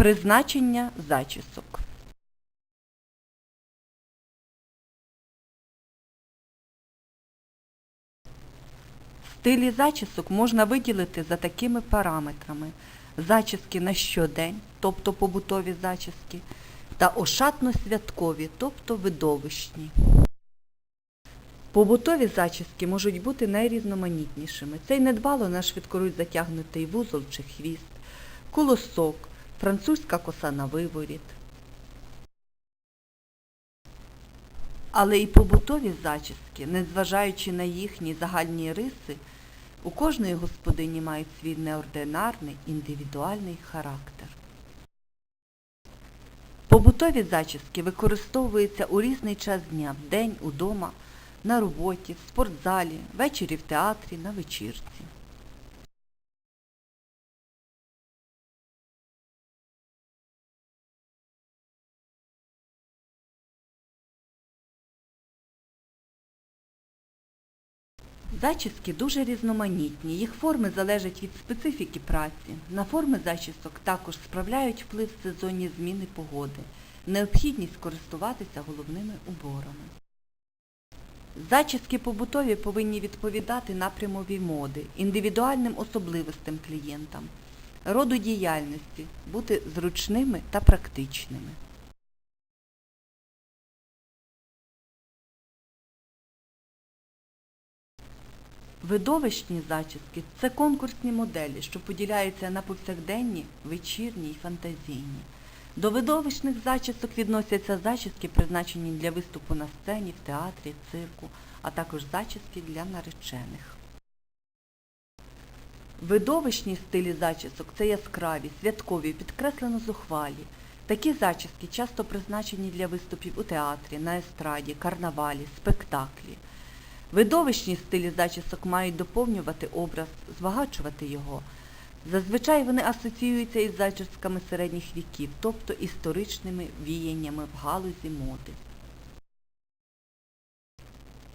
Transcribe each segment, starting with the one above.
Призначення зачісок. Стилі зачісок можна виділити за такими параметрами. Зачіски на щодень, тобто побутові зачіски, та ошатно-святкові, тобто видовищні. Побутові зачіски можуть бути найрізноманітнішими. Це й недбало на швидкоруч затягнутий вузол чи хвіст, колосок, французька коса на виворіт. Але і побутові зачіски, незважаючи на їхні загальні риси, у кожної господині мають свій неординарний індивідуальний характер. Побутові зачіски використовуються у різний час дня, вдень, удома, на роботі, в спортзалі, ввечері в театрі, на вечірці. Зачіски дуже різноманітні, їх форми залежать від специфіки праці. На форми зачісок також справляють вплив сезонні зміни погоди, необхідність користуватися головними уборами. Зачіски побутові повинні відповідати напрямові моди, індивідуальним особливостям клієнтам, роду діяльності, бути зручними та практичними. Видовищні зачіски це конкурсні моделі, що поділяються на повсякденні, вечірні й фантазійні. До видовищних зачісок відносяться зачіски, призначені для виступу на сцені, в театрі, цирку, а також зачіски для наречених. Видовищні стилі зачісок це яскраві, святкові, підкреслено зухвалі. Такі зачіски часто призначені для виступів у театрі, на естраді, карнавалі, спектаклі. Видовищні стилі зачісок мають доповнювати образ, збагачувати його. Зазвичай вони асоціюються із зачісками середніх віків, тобто історичними віяннями в галузі моди.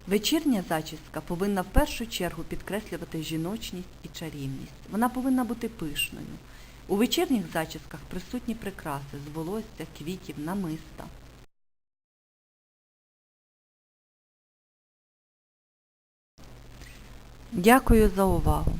Вечірня зачіска повинна в першу чергу підкреслювати жіночність і чарівність. Вона повинна бути пишною. У вечірніх зачісках присутні прикраси з волосся, квітів, намиста. Дякую за увагу.